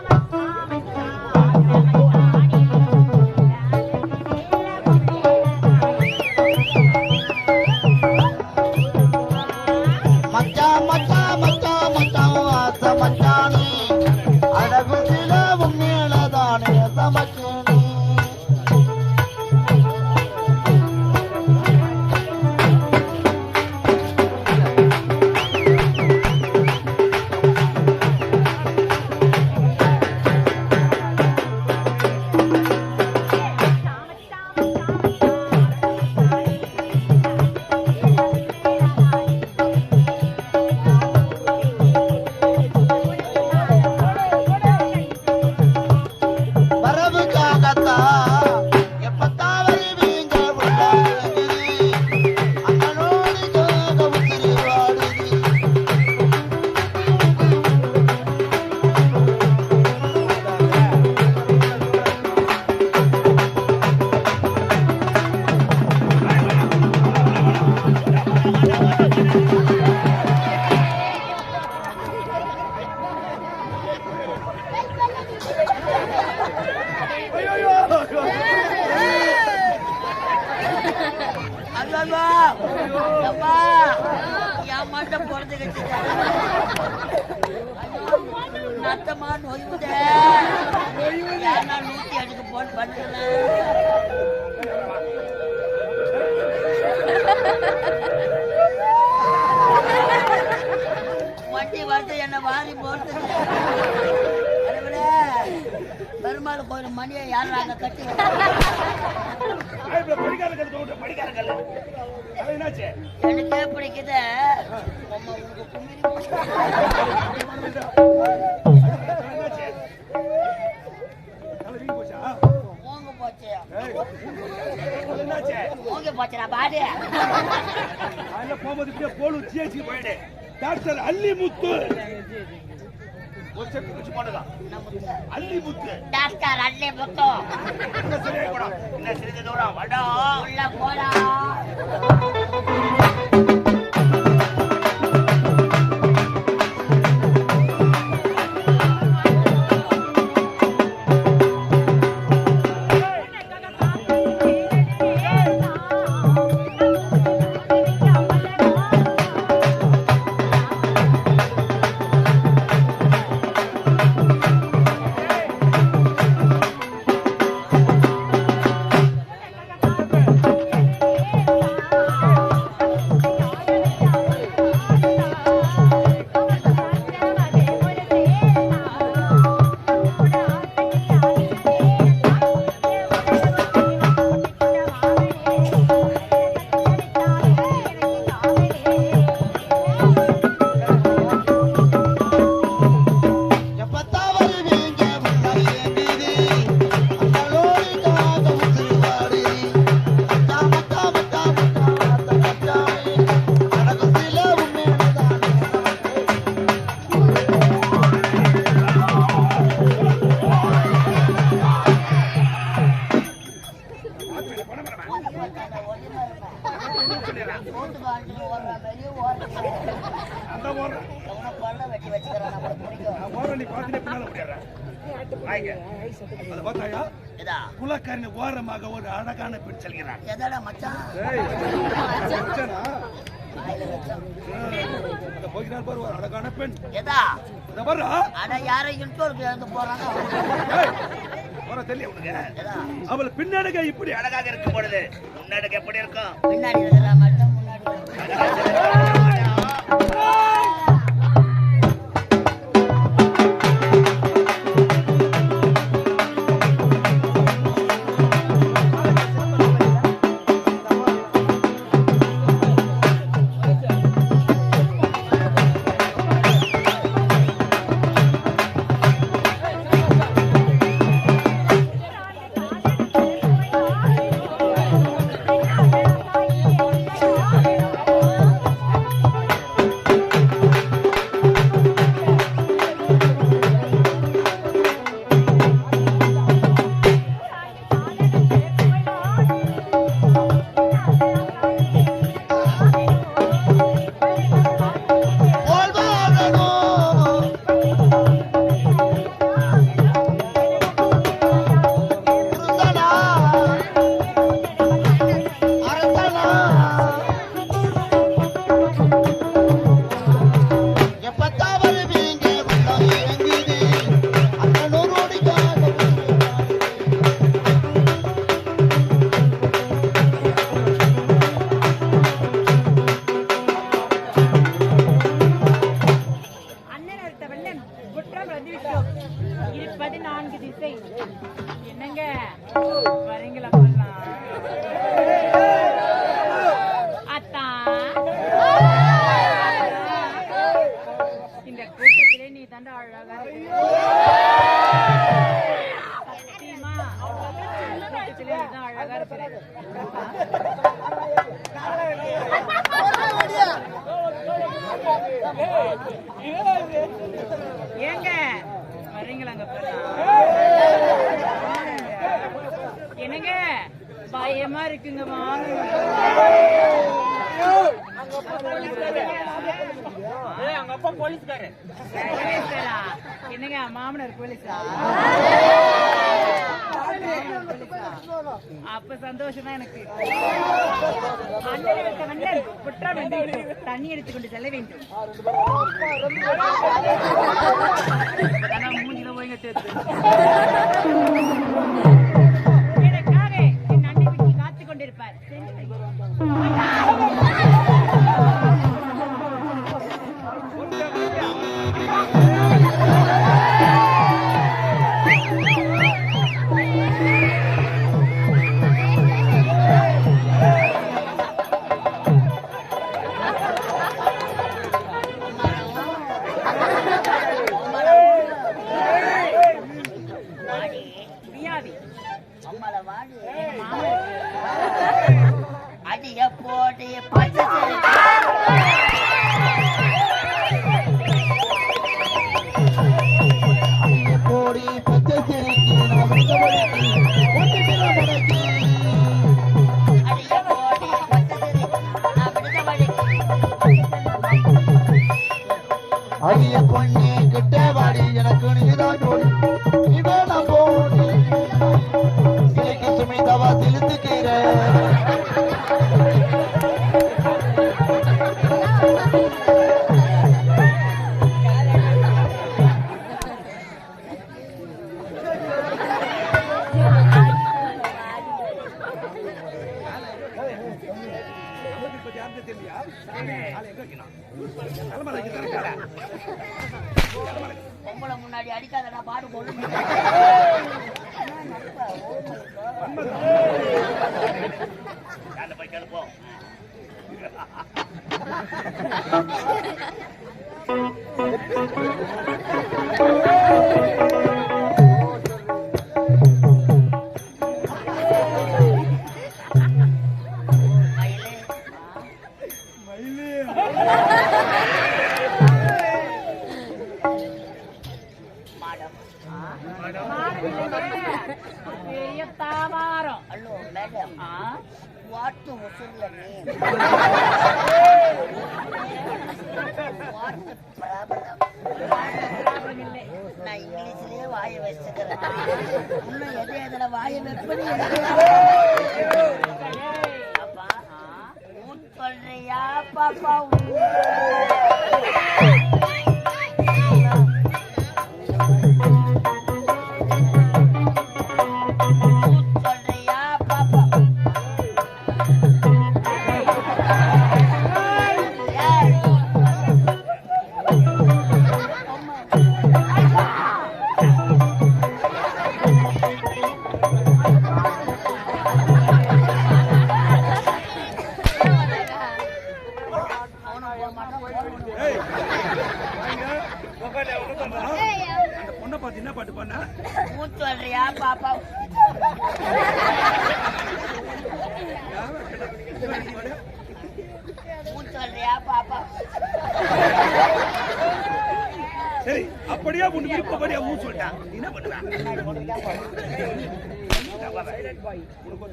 Bye. நூத்தி அடிக்க போட்டு பண்ணுறேன் வண்டி வந்து என்ன வாரி போட்டு பெருமாள் கோயில் மணியை யாராங்க கட்டி எனக்கே பிடிக்குது? உம்மை உனக்கு கும்மிரி ஓங்க டாக்டர் டாக்டர் என்ன என்ன சிறிது தூரம் வடா. உள்ள போடா. குலக்கரணி ஓரமாக ஒரு அழகான பெண். இந்த போகிறார் பாரு ஒரு அழகான பெண் எதா பாரு அட யாரை இன்டோருக்கு எழுந்து போறாங்க அவள் பின்னடக இப்படி அழகாக இருக்கும் பொழுது. முன்னடக எப்படி இருக்கும் பின்னாடி இருக்குங்க அங்க அப்பா என்னங்க மாமனார் போலீஸா? அப்ப சந்தோஷம் தான் எனக்கு குற்றம் என்று தண்ணி எடுத்துக்கொண்டு செல்ல வேண்டும். மூஞ்சில போய் சேர்த்து.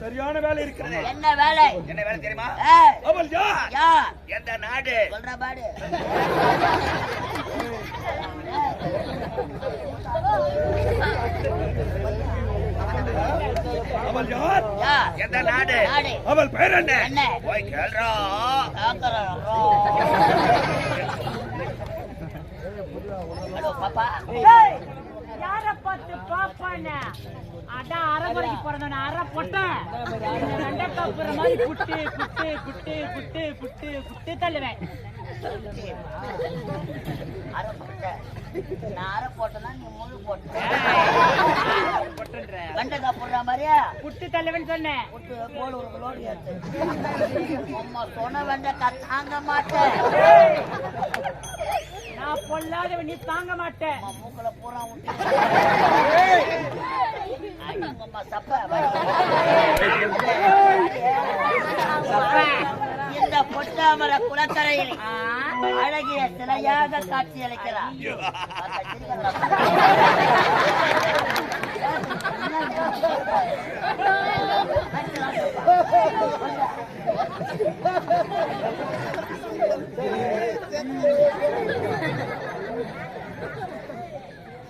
சரியான வேலை இருக்கிறது. என்ன வேலை? என்ன வேலை தெரியுமா? எந்த நாடு? சொல்ற பாடு. அவள் பெயர் என்ன? பாப்பா. யார பார்த்து பாப்பான அதான் அரைமுறைக்கு பிறந்தவன அரை பொட்டேன் ரெண்ட காப்புற மாதிரி குட்டு குட்டு குட்டு குட்டு குட்டு குட்டு தள்ளுவேன். அரை பொட்டை அரை போட்டேன்னா முழு போட்ட வெண்டைக்கா போடுற மாதிரியா? புட்டு தள்ளுவேன்னு சொன்னேன். புட்டு போல் ஒரு சொன்ன வெண்டைக்கா தாங்க மாட்டேன். நான் பொல்லாதவன் நீ தாங்க மாட்டேன் மூக்குல பூரா இந்த பொட்டாமர குளக்கரையில் ஆ, அழகிய சிலையாக காட்சி அளிக்கிறார்.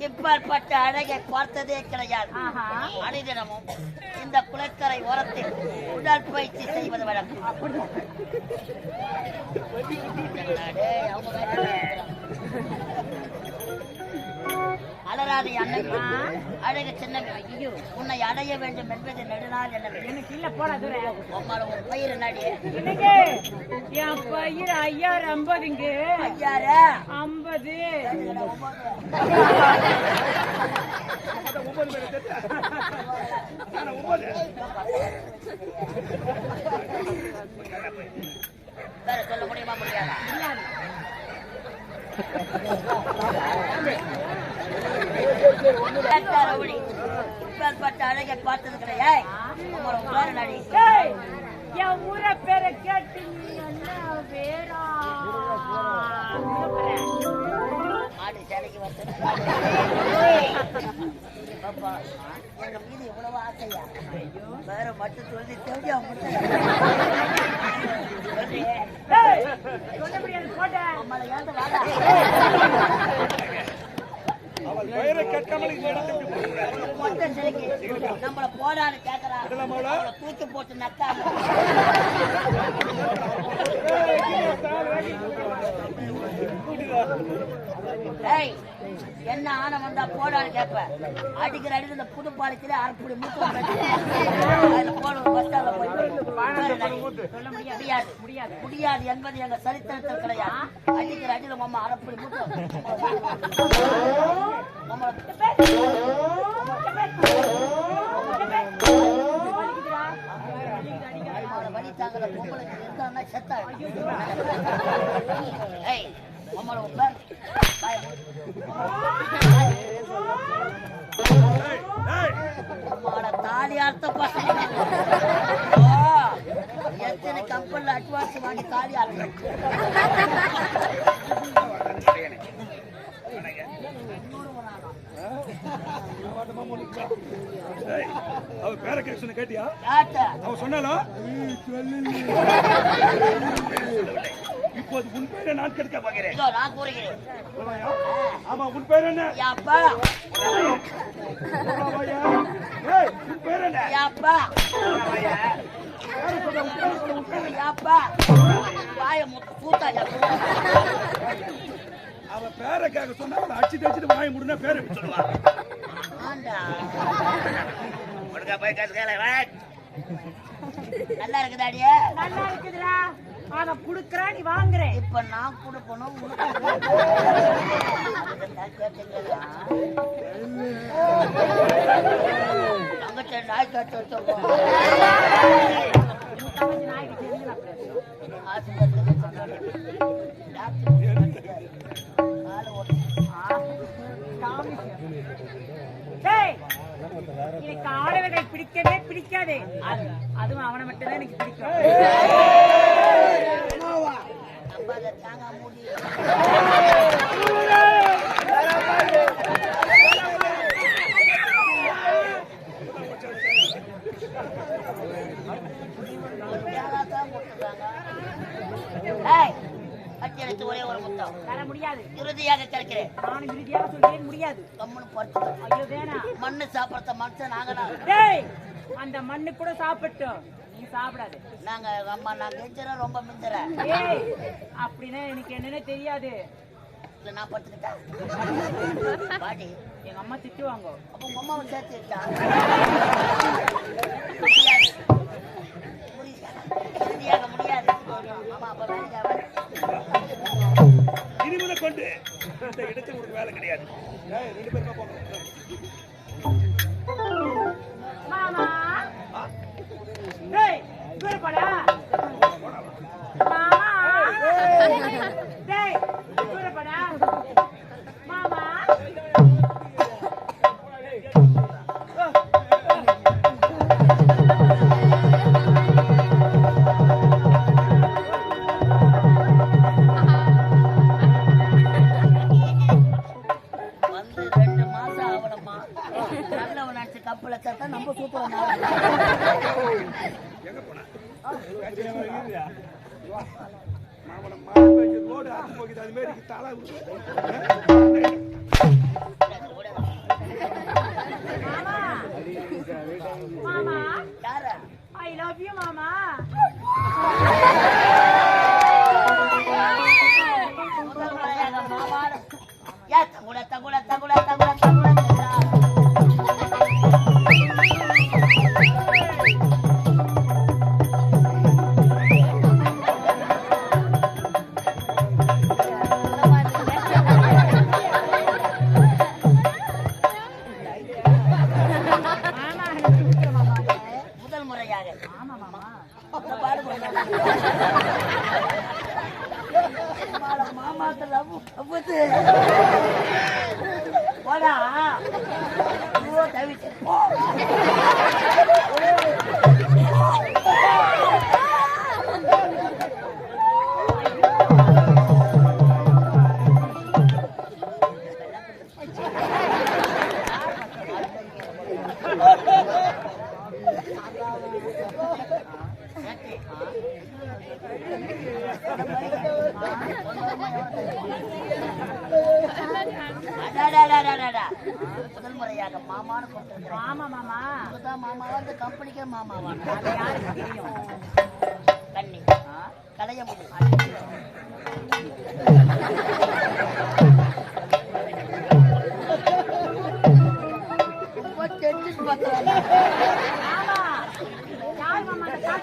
இப்பேற்பட்ட அழகை பார்த்ததே கிடையாது. அனைதினமும் இந்த குளக்கரை ஓரத்தில் உடல் பயிற்சி செய்வது வழக்கம். அவங்க வேற அலராதி அன்னை அழகு சின்னமே ஐயோ உன்னை அடைய வேண்டும் என்பது நெடுநாள் என்ன எனக்கு இல்ல உங்களோட ஒரு பயிர் நடிகை என் பயிர் ஐயாயிரம் ஐம்பதுங்க. ஐயாரா ஐம்பது. வேற சொல்ல முடியுமா முடியாதா? இப்பேற்பட்ட அழகை பார்த்தது கிடையாது உங்களோட பேர நடி ஏய், என் ஊரை பேரை கேட்டு நீ என்ன வேறா ஆடு சேலைக்கு வந்து பாப்பா எங்க மீது எவ்வளவு ஆசையா வேற மட்டும் சொல்லி தேவையா மட்டும் சொல்ல முடியாது போட்டேன் நம்மளை ஏந்து வாடா அவள் பெயரை கேட்காமல் இந்த இடத்துக்கு நம்மள மகளா? அவளை? தூக்கி போட்டு நக்காம ஏய் என்ன ஆன வந்தா போடான்னு கேப்ப. அடிக்கிற அடிக்கிற இந்த புது பாலத்திலே அரைப்புடி முடியாது. முடியாது. முடியாது என்பது எங்க சரித்திரத்தில் கிடையாது. அடிக்கிற அடியில மாமா அரைப்புடி மூத்தம் வழி தாங்கல பொம்பளைக்கு இருந்தான்னா செத்தா தாலி அர்த்த எத்தனை கம்பெனில அட்வான்ஸ் வாங்கி தாலி அவ பேரை கேட்டியா கேட்ட அவ சொன்னாலா இப்போது உன் பேரை நான் கெடுக்க பார்க்கிறேன் இதோ நான் கூறுகிறேன்? ஆமா உன் பேர் என்ன? ஏய், உன் பேர் என்ன? என்ன? யாப்பா. வாய முத்து அவ பேரை கேட்க சொன்னா அடிச்சு தச்சுட்டு வாய முடினா பேரை ஒழுங்கா போய் கேட்க நல்லா இருக்குதாடியே? நல்லா இருக்குதுடா. அத குடுக்கறா நீ வாங்குறேன். இப்ப நான் கொடுக்கணும்? தங்கச்சி நாய் கட்டு வச்சிருக்கோம் உன் எனக்கு ஆடவர்கள் பிடிக்கவே பிடிக்காது. அது- அதுவும் அவனை மட்டும்தான் எனக்கு பிடிக்கும். தாங்க முடியும் தான் போட்டுருக்காங்க. ஏய், கட்டி எடுத்து ஒரே ஒரு முத்தம். தர முடியாது. இறுதியாக கிடைக்கிறேன் நானும் இறுதியாக சொல்றேன் முடியாது. கம்முன்னு படுத்துக்க. ஐயோ வேணாம். மண்ணு சாப்பிடுற மனுஷன் நாங்க தான் டேய் அந்த மண்ணு கூட சாப்பிட்டோம். நீ சாப்பிடாது. நாங்க அம்மா நான் கெஞ்சுறேன் ரொம்ப மிஞ்சுறேன். ஏய் அப்படின்னா எனக்கு என்னன்னு தெரியாது. இல்ல நான் படுத்துக்கிட்டேன். பாட்டி எங்க அம்மா திட்டுவாங்க. அப்ப உங்க அம்மாவை சேர்த்து வச்சா? முடியாது. முடியாது. ஆமா அப்ப வேலைக்கு இனிமேல கொண்டு இந்த இடத்துல உங்களுக்கு வேலை கிடையாது. ரெண்டு பேருமா போங்க. போடா முதல் முறையாக மாமான்னு கூப்பிட்டு மாமா மாமா இப்பதான் மாமாவா இந்த கம்பெனிக்கே மாமாவா கண்ணி கலைய முடியும் பார்த்தா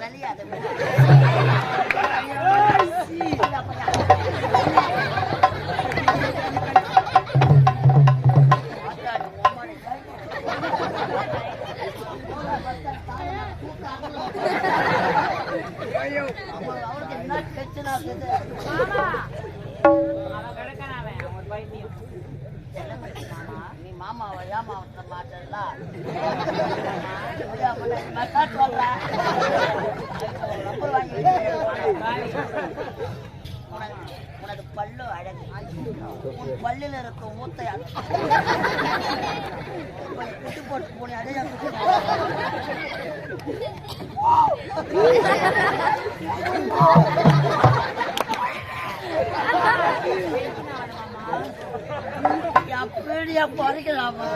சலியாத பள்ளியில் இருக்க மூத்தை குட்டி போட்டு போனி அடைய எப்படியா பறிக்கலாமா?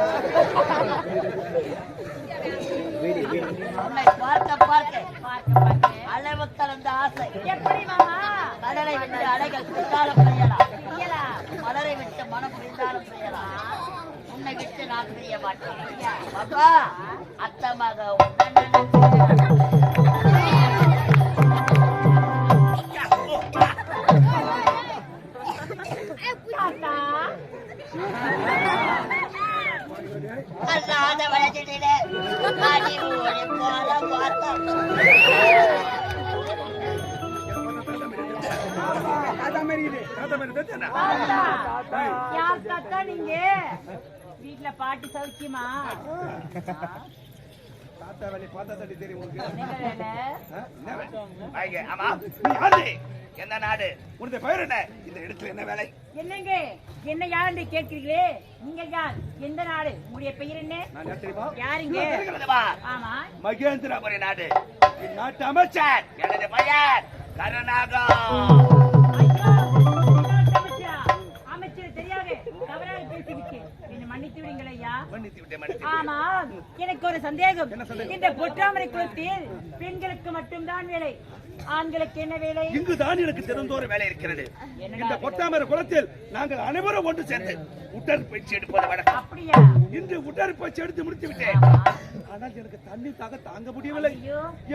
நம்மை பார்க்க பார்க்க பார்க்க அளவு கலந்த ஆசை. எப்படி மாமா? கடலை விட்டு அலைகள் பின்னால பிரகாரம் செய்யலாம் உன்னை விட்டு நான் செய்ய மாட்டேன். பாப்பா அத்தை மக அல்லாத வளர்ச்சியிலே போல பார்த்தோம் தெரியுது. யார் தாத்தா நீங்க? வீட்டுல பாட்டு சௌக்கியமா? தாத்தா வேலை பார்த்தா தட்டி தெரியும் உங்களுக்கு ஆமா யாரு? என்ன நாடு? உனது பெயர் என்ன? இந்த இடத்துல என்ன வேலை? என்னங்க? என்ன யார் என்று நீங்க யார்? எந்த நாடு? உங்களுடைய பெயர் என்ன? யாருங்க? ஆமா. மகேந்திரபுரி நாடு. இந்நாட்டு அமைச்சர். எனது பெயர் கருணாகர் மன்னித்து விடுங்கள் ஐயா. ஆமா எனக்கு ஒரு சந்தேகம்? இந்த பொற்றாமரை குளத்தில் பெண்களுக்கு மட்டும்தான் வேலை. ஆண்களுக்கு என்ன வேலை? இங்குதான் எனக்கு திறந்தோறு வேலை இருக்கிறது. இந்த? பொட்டாமர குளத்தில் நாங்கள் அனைவரும் ஒன்று சேர்ந்து உடற்பயிற்சி எடுப்பது வழக்கம் அப்படியா? இன்று உடற்பயிற்சி எடுத்து முடித்து விட்டேன். ஆனால் எனக்கு தண்ணீர் தாக தாங்க முடியவில்லை.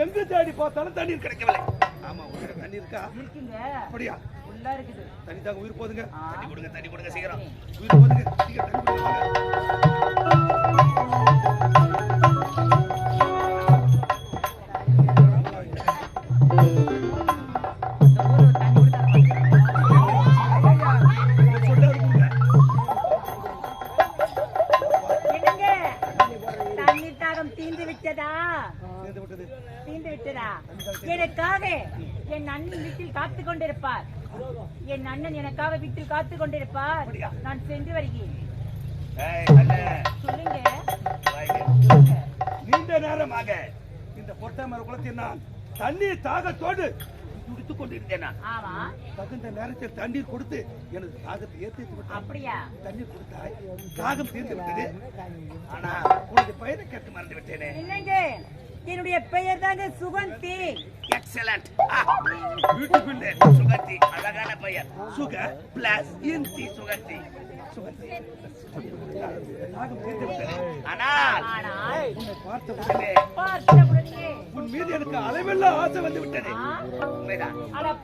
எங்கு தேடி பார்த்தாலும் தண்ணீர் கிடைக்கவில்லை. ஆமா உங்களுக்கு தண்ணி இருக்கா? இருக்குங்க. அப்படியா? உள்ளா இருக்குது. தண்ணி தாங்க உயிர் போதுங்க. தண்ணி கொடுங்க தண்ணி கொடுங்க சீக்கிரம். உயிர் போதுங்க சீக்கிரம் தண்ணி கொடுங்க எனக்காக என் அண்ணன் வீட்டில் காத்து கொண்டிருப்பார். என் அண்ணன் எனக்காக வீட்டில் காத்து கொண்டிருப்பார்? நான் சென்று வருகிறேன். சொல்லுங்க. நீண்ட நேரமாக இந்த பொட்டாமர குளத்தில் நான் தண்ணீர் தாகத்தோடு துடித்துக் கொண்டிருந்தேன்? நான் ஆமா. தகுந்த நேரத்தில் தண்ணீர் கொடுத்து எனது தாகத்தை ஏற்றி அப்படியா? தண்ணீர் கொடுத்தாய். தாகம் தீர்ந்து விட்டது. ஆனா உனது பெயரை கேட்க மறந்து விட்டேனே என்னுடைய பெயர் தாங்க சுகந்தி. எக்ஸலண்ட் பியூட்டிஃபுல் சுகந்தி அழகான பெயர். சுக பிளஸ் இந்தி சுகந்தி. ஆனால் உன் மீது எனக்கு ஆசை வந்து விட்டது.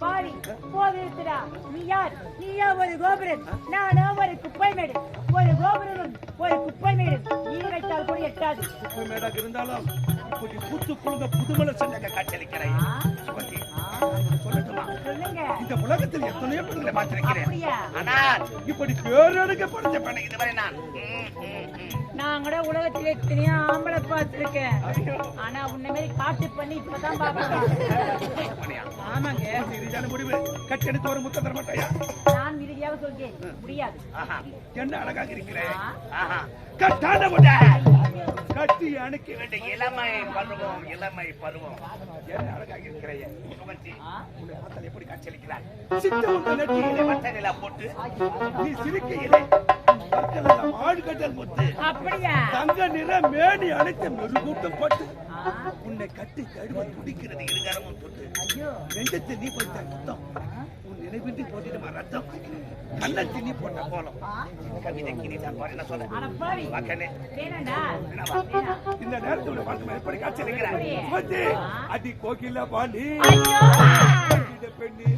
பாவி போதிருக்கிறா நீ யார்? நீயா ஒரு கோபுரம் நானோ ஒரு குப்பை மேடு ஒரு கோபுரம் ஒரு குப்பை மேடு நீ வைத்தால் கூட எட்டாது. குப்பை மேடாக இருந்தாலும் இப்படி பூத்து குழுங்க புதுமலை சென்ற காட்சியளிக்கிறேன். சொல்லட்டுமா இந்த உலகத்தில் எத்தனையோ பெண்களை பார்த்திருக்கிறேன். ஆனால் இப்படி பேரடுக்க படித்த பெண்ணை இதுவரை நான். நான் கூட உலகத்துல எத்தனையோ ஆம்பளை பார்த்திருக்கேன். ஆனா உன்ன மாதிரி காட்டு பண்ணி இப்பதான் அப்படியா? ஆமாங்க. இறுதியான முடிவு? கட்டெடுத்து ஒரு முத்தம் தர மாட்டாயா நான் இறுதியாக சொல்கிறேன். முடியாது. என்ன அழகாக இருக்கிறேன். கட்டான முட்டை கட்டி அணைக்க வேண்டிய இளமை பருவம் இளமை பருவம். என்ன அழகாக இருக்கிறேன் சுமந்தி ஆ, உன்னை பார்த்தால் எப்படி காட்சியளிக்கிறாய்? சித்த உங்க நெற்றியிலே வட்ட நிலா போட்டு நீ சிரிக்கையிலே ஆழ்கடல் முத்து அப்படியா? தங்க நிற மேனி அணைத்த மெருகூட்டம் போட்டு உன்னை கட்டி தழுவ துடிக்கிறது இருகரமும் தொட்டு நெஞ்சத்தில் நீ போட்ட ரத்தம். உன் நினைவின்றி போட்டிடுமா ரத்தம்? கண்ணத்தில் நீ போட்ட கோலம். தான் பாரு, என்ன என்னவா? வேணாம் இந்த நேரத்தோட வாழ்க்கை எப்படி அடி கோகில பாணி ஐயோ பெண்ணி.